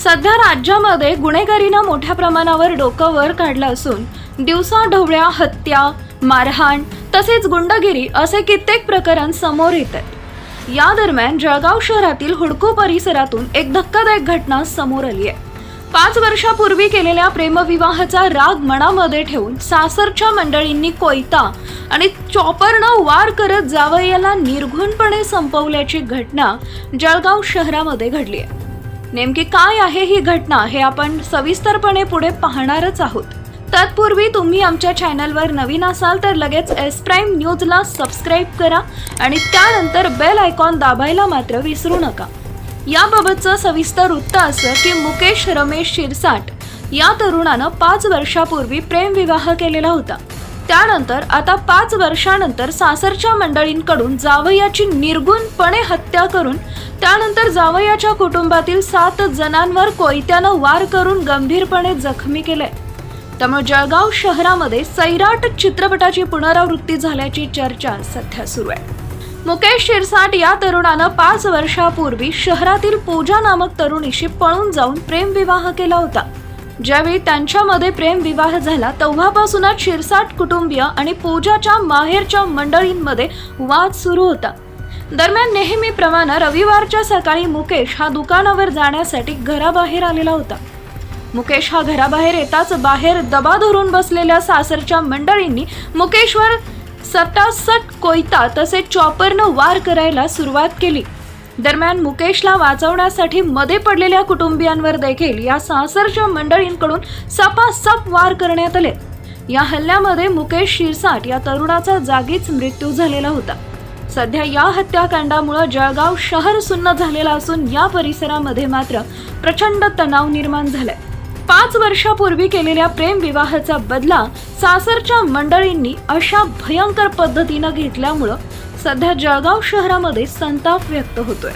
सध्या राज्यामध्ये गुन्हेगारीनं मोठ्या प्रमाणावर डोकं वर काढलं असून दिवसा ढवळ्या हत्या मारहाण तसेच गुंडगिरी असे कित्येक प्रकरण समोर येत आहेत. या दरम्यान जळगाव शहरातील हुडको परिसरातून एक धक्कादायक घटना समोर आली आहे. पाच वर्षापूर्वी केलेल्या प्रेमविवाहाचा राग मनामध्ये ठेवून सासरच्या मंडळींनी कोयता आणि चॉपरनं वार करत जावयाला निर्घुणपणे संपवल्याची घटना जळगाव शहरामध्ये घडली आहे. नेमकी काय आहे ही घटना हे आपण सविस्तरपणे पुढे पाहणारच आहोत. तत्पूर्वी तुम्ही आमच्या चॅनलवर नवीन असाल तर लगेच एस प्राईम न्यूजला सबस्क्राईब करा आणि त्यानंतर बेल आयकॉन दाबायला मात्र विसरू नका. याबाबतचं सविस्तर वृत्त असं की मुकेश रमेश शिरसाट या तरुणानं पाच वर्षापूर्वी प्रेमविवाह केलेला होता. त्यानंतर आता पाच वर्षानंतर सासरच्या मंडळींकडून जावयाची निर्गुणपणे हत्या करून त्यानंतर जावयाच्या कुटुंबातील सात जणांवर कोयत्यानं वार करून गंभीरपणे जखमी केलंय त्यामुळे जळगाव शहरामध्ये सैराट चित्रपटाची पुनरावृत्ती झाल्याची चर्चा सध्या सुरू आहे. मुकेश शिरसाट या तरुणानं पाच वर्षापूर्वी शहरातील पूजा नामक तरुणीशी पळून जाऊन प्रेमविवाह केला होता. ज्यावेळी त्यांच्यामध्ये प्रेमविवाह झाला तेव्हापासूनच शिरसाट कुटुंबीय आणि पूजाच्या माहेरच्या मंडळींमध्ये वाद सुरू होता. दरम्यान नेहमीप्रमाणे रविवारच्या सकाळी मुकेश हा दुकानावर जाण्यासाठी घराबाहेर आलेला होता. मुकेश हा घराबाहेर येताच बाहेर दबा धरून बसलेल्या सासरच्या मंडळींनी मुकेशवर सटासट कोयता तसेच चॉपरनं वार करायला सुरुवात केली. दरम्यान मुकेशला वाचवण्यासाठी मध्ये पडलेल्या कुटुंबियांवर देखील या सासरच्या मंडळींकडून सपासप वार करण्यात आले. या हल्ल्यामध्ये मुकेश शिरसाट या तरुणाचा जागीच मृत्यू झालेला होता. सध्या या हत्याकांडामुळे जळगाव शहर सुन्न झालेलं असून या परिसरामध्ये मात्र प्रचंड तणाव निर्माण झालाय. पाच वर्षापूर्वी केलेल्या प्रेमविवाहाचा बदला सासरच्या मंडळींनी अशा भयंकर पद्धतीनं घेतल्यामुळं सध्या जळगाव शहरामध्ये संताप व्यक्त होतोय.